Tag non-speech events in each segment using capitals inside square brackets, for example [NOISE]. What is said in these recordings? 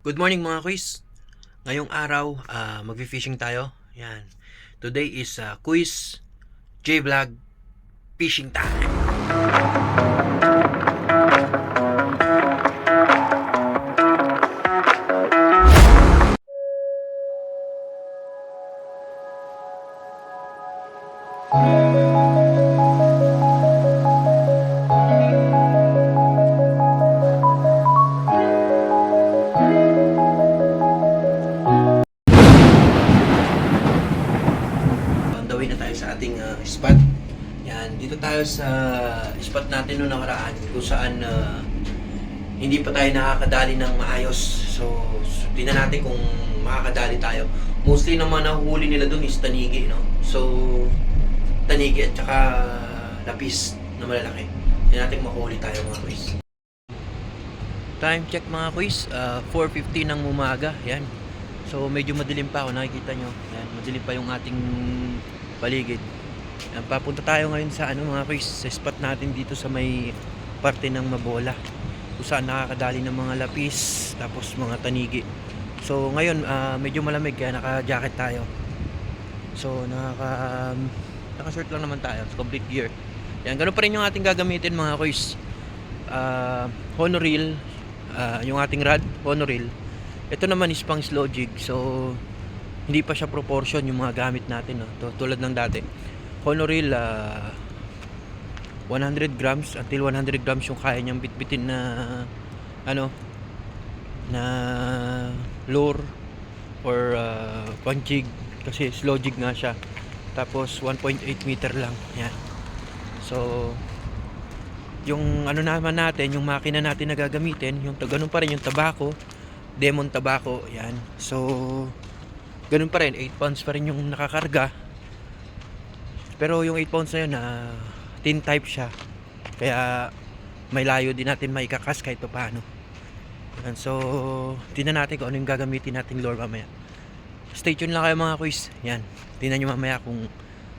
Good morning mga quiz. Ngayong araw, ah, magfi-fishing tayo. Yan. Today is ah, quiz J Vlog fishing time. Tayo sa spot natin noong nakaraan kung saan ah, hindi pa tayo nakakadali ng maayos. So, so tingnan natin kung makakadali tayo. Mostly naman nahuhuli nila doon is tanigi, no? So, tanigi at saka lapis na malalaki. Tingnan natin kung makuhuli tayo mga quiz. Time check mga quiz, ah, 4.50 ng umaga. Yan. So medyo madilim pa ako, nakikita nyo. Yan, madilim pa yung ating paligid. Yan, papunta tayo ngayon sa ano mga quiz, sa spot natin dito sa may parte ng Mabola. Kung saan nakakadali ng mga lapis, tapos mga tanigi. So ngayon, ah, medyo malamig kaya naka-jacket tayo. So naka um, naka-shirt lang naman tayo, so complete gear. Yan, ganun pa rin yung ating gagamitin mga quiz. Ah, Honoril, ah, yung ating rod, Honoril. Ito naman is pang slow jig. So, hindi pa siya proportion yung mga gamit natin. No? Tulad ng dati. Honoril, ah, 100 grams until 100 grams yung kaya niyang bitbitin na ano na lure or uh, pang jig kasi slow jig nga siya tapos 1.8 meter lang yan so yung ano naman natin yung makina natin na gagamitin yung ganun pa rin yung tabako Demon Tobacco, yan. So, ganun pa rin, 8 pounds pa rin yung nakakarga. Pero yung 8 pounds na yun, na tin type siya. Kaya, may layo din natin maikakas kahit pa paano. Yan, so, tingnan natin kung ano yung gagamitin natin lure mamaya. Stay tuned lang kayo mga quiz. Yan, tingnan nyo mamaya kung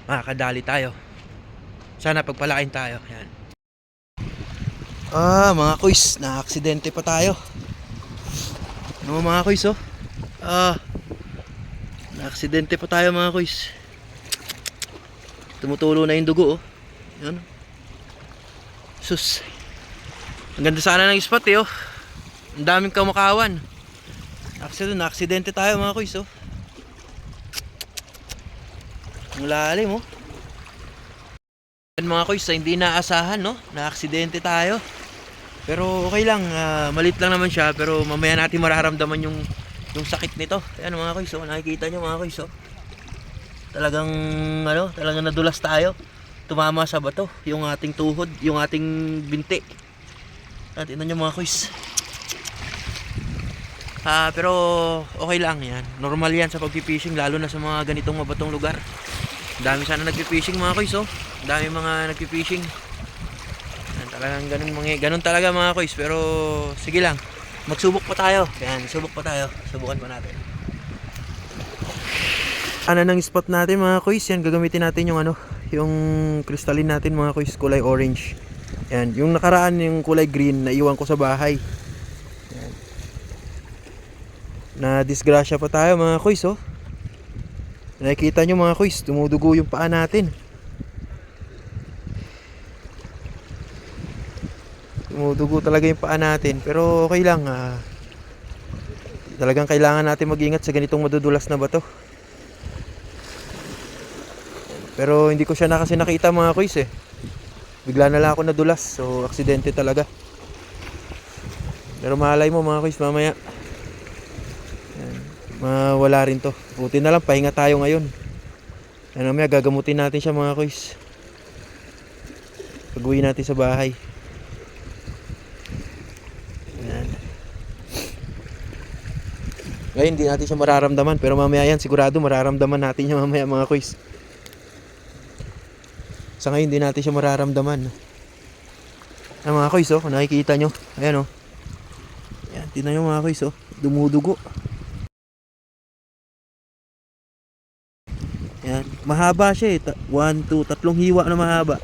makakadali tayo. Sana pagpalain tayo. Yan. Ah, mga quiz, na-aksidente pa tayo. Ano mga kuys oh? Ah. Na-aksidente pa tayo mga kuys. Tumutulo na yung dugo oh. Yan. Sus. Ang ganda sana ng spot eh oh. Ang daming kamakawan. Actually, na-aksidente tayo mga kuys oh. Ang lalim oh. Mga kuys, ah, hindi naasahan no. Na-aksidente tayo. Pero okay lang, ah, malit lang naman siya pero mamaya natin mararamdaman yung yung sakit nito. Ayan mga kuys, oh, nakikita nyo mga kuys, oh. Talagang ano, talagang nadulas tayo. Tumama sa bato, yung ating tuhod, yung ating binti. At tingnan nyo mga kuys. Ah, pero okay lang yan. Normal yan sa pagpipishing lalo na sa mga ganitong mabatong lugar. Dami sana nagpipishing mga kuys, oh. Dami mga nagpipishing. Talagang ganun, mga, ganun talaga mga kuys. Pero sige lang. Magsubok pa tayo. Yan, subok pa tayo. Subukan pa natin. Ano nang spot natin mga kuys? Yan, gagamitin natin yung ano, yung crystalline natin mga kuys, kulay orange. Yan, yung nakaraan yung kulay green na iwan ko sa bahay. Yan. Na disgrasya pa tayo mga kuys, oh. Nakikita nyo mga kuys, tumudugo yung paa natin. Tumudugo talaga yung paa natin. Pero okay lang. ah. talagang kailangan natin mag-ingat sa ganitong madudulas na bato. Pero hindi ko siya na kasi nakita mga kuys eh. Bigla na lang ako nadulas. So, aksidente talaga. Pero malay mo mga kuys mamaya. Yan. Mawala rin to. Buti na lang, pahinga tayo ngayon. Yan mamaya, gagamutin natin siya mga kuys. Pag uwi natin sa bahay. Yan. Ngayon, hindi natin siya mararamdaman. Pero mamaya yan, sigurado mararamdaman natin [LAUGHS] siya mamaya mga kuys. Sa ngayon, hindi natin siya mararamdaman. Ang mga kuys, oh, kung nakikita nyo. Ayan, oh. Ayan, tinan nyo mga kuys, oh. Dumudugo. Ayan, mahaba siya eh. One, two, tatlong hiwa na mahaba.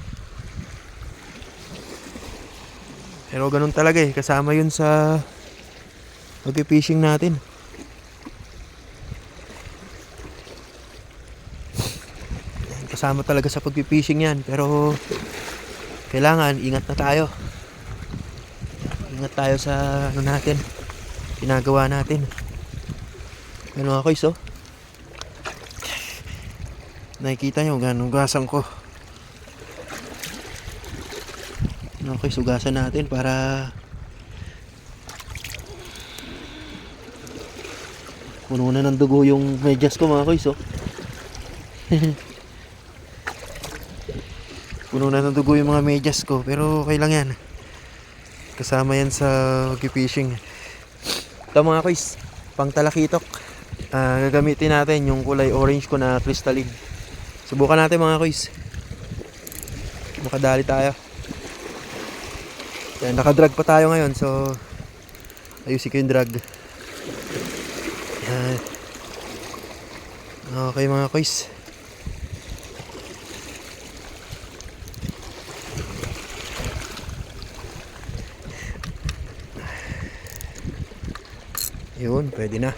Pero ganun talaga eh. Kasama yun sa Pag-fishing natin. Kasama talaga sa pag-fishing yan. Pero kailangan ingat na tayo. Ingat tayo sa ano natin. Ginagawa natin. Ano ako iso? Nakikita nyo, ganun gasan ko. Okay, sugasan natin para puno na ng dugo yung medyas ko mga kuys, oh. [LAUGHS] puno na ng dugo yung mga medyas ko, pero okay lang yan. Kasama yan sa fishing. Ito mga kuys, pang talakitok. Ah, gagamitin natin yung kulay orange ko na crystalline. Subukan natin mga kuys. Makadali tayo. Yan, nakadrag pa tayo ngayon, so ayusin ko yung drag. Yan. Okay mga kuys. Yun, pwede na.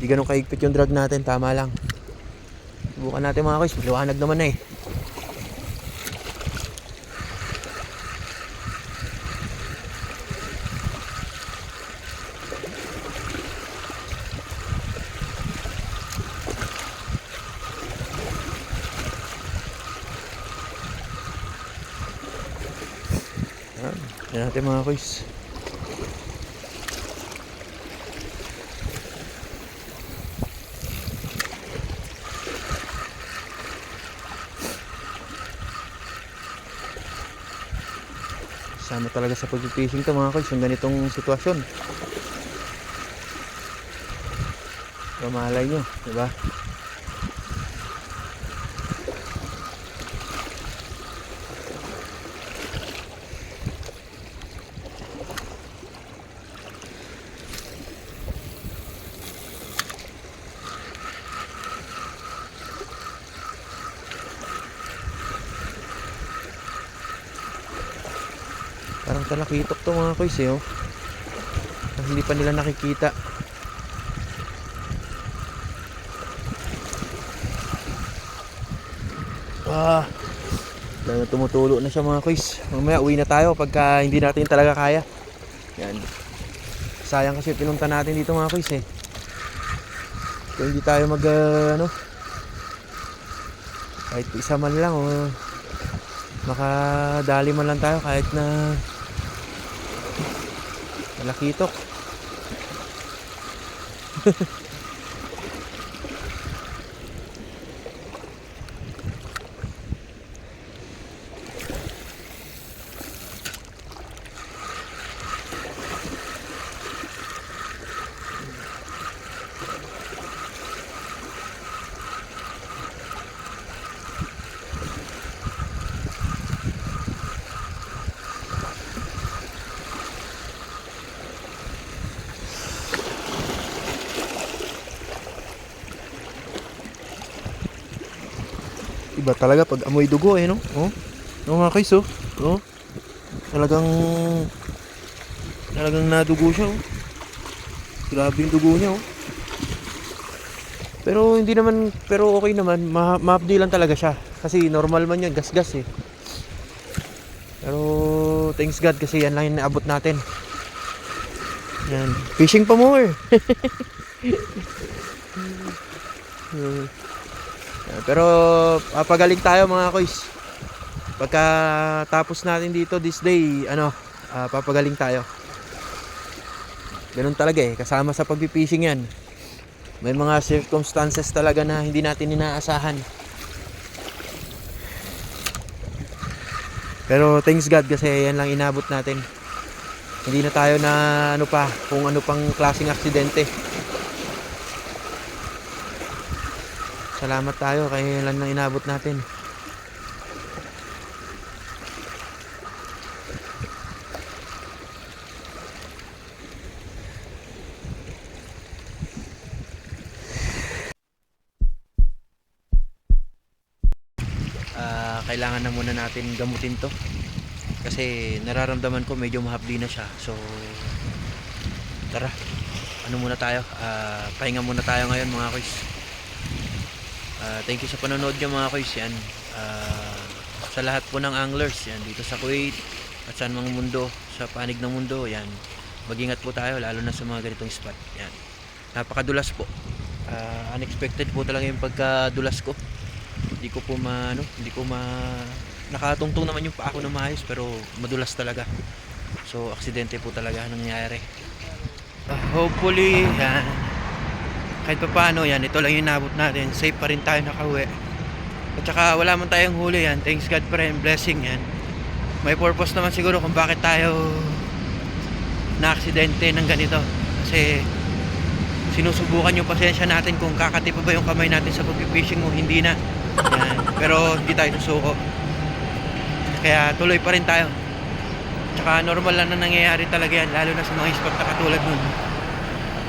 Hindi ganun kaigpit yung drag natin, tama lang. Subukan natin mga kuys, maliwanag naman na eh. Yan natin mga kuys. Sama talaga sa pag-fishing to mga kuys, yung ganitong sitwasyon. Pero malay nyo, di Parang talakitok to mga kuys eh oh. Hindi pa nila nakikita. Ah. Dahil tumutulo na siya mga kuys. Mamaya uwi na tayo pagka hindi natin talaga kaya. Yan. Sayang kasi pinunta natin dito mga kuys eh. Kung hindi tayo mag ah, ano kahit isa man lang o makadali man lang tayo kahit na malakitok [LAUGHS] iba talaga pag amoy dugo eh no? Oh. No mga guys oh. Oh. Talagang talagang nadugo siya oh. Grabe yung dugo niya oh. Pero hindi naman pero okay naman. Ma mahapdi lang talaga siya. Kasi normal man yan gas gas eh. Pero thanks God kasi yan lang yung naabot natin. Yan. Fishing pa more. [LAUGHS] Hmm. Pero papagaling tayo mga koys. Pagka tapos natin dito this day, ano, ah, papagaling tayo. Ganun talaga eh, kasama sa pag-fishing yan. May mga circumstances talaga na hindi natin inaasahan. Pero thanks God kasi yan lang inabot natin. Hindi na tayo na ano pa, kung ano pang klaseng aksidente. Salamat tayo kaya lang nang inabot natin. Ah, kailangan na muna natin gamutin to. Kasi nararamdaman ko medyo mahapdi na siya. So tara. Ano muna tayo? Ah, pahinga muna tayo ngayon mga kuys. Ah, thank you sa panonood nyo mga kuys. Yan. Ah, sa lahat po ng anglers yan dito sa Kuwait at saan mang mundo sa panig ng mundo yan. Mag-ingat po tayo lalo na sa mga ganitong spot yan. Napakadulas po. Ah, unexpected po talaga yung pagkadulas ko. Hindi ko po ma ano, hindi ko ma nakatungtong naman yung paa ko na maayos pero madulas talaga. So aksidente po talaga nangyayari Ah, hopefully yan kahit pa paano yan ito lang yung nabot natin. Safe pa rin tayo nakauwi. At saka wala man tayong huli yan. Thanks God pa rin blessing yan. May purpose naman siguro kung bakit tayo na aksidente ng ganito. Kasi sinusubukan yung pasensya natin kung kakati pa ba yung kamay natin sa pag-fishing o hindi na. Yan. pero hindi tayo susuko. Kaya tuloy pa rin tayo. Tsaka normal lang na nangyayari talaga yan lalo na sa mga spot na katulad nun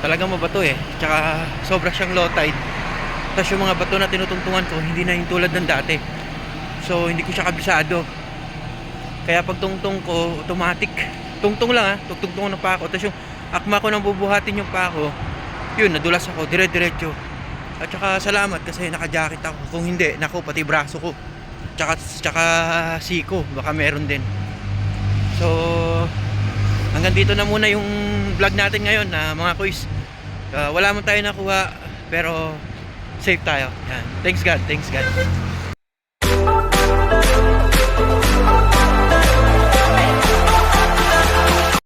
talagang mabato eh. Tsaka sobra siyang low tide tapos yung mga bato na tinutungtungan ko hindi na yung tulad ng dati. So hindi ko siya kabisado. Kaya pag tungtong ko automatic. Tungtong lang ha tugtugtong ng pako tapos yung akma ko nang bubuhatin yung pako yun nadulas ako. Dire diretso at saka salamat kasi naka-jacket ako. Kung hindi nako pati braso ko. Tsaka tsaka siko. Baka meron din. So hanggang dito na muna yung vlog natin ngayon na mga kuys Ah, wala man tayo nakuha pero safe tayo. Yan. Thanks God thanks God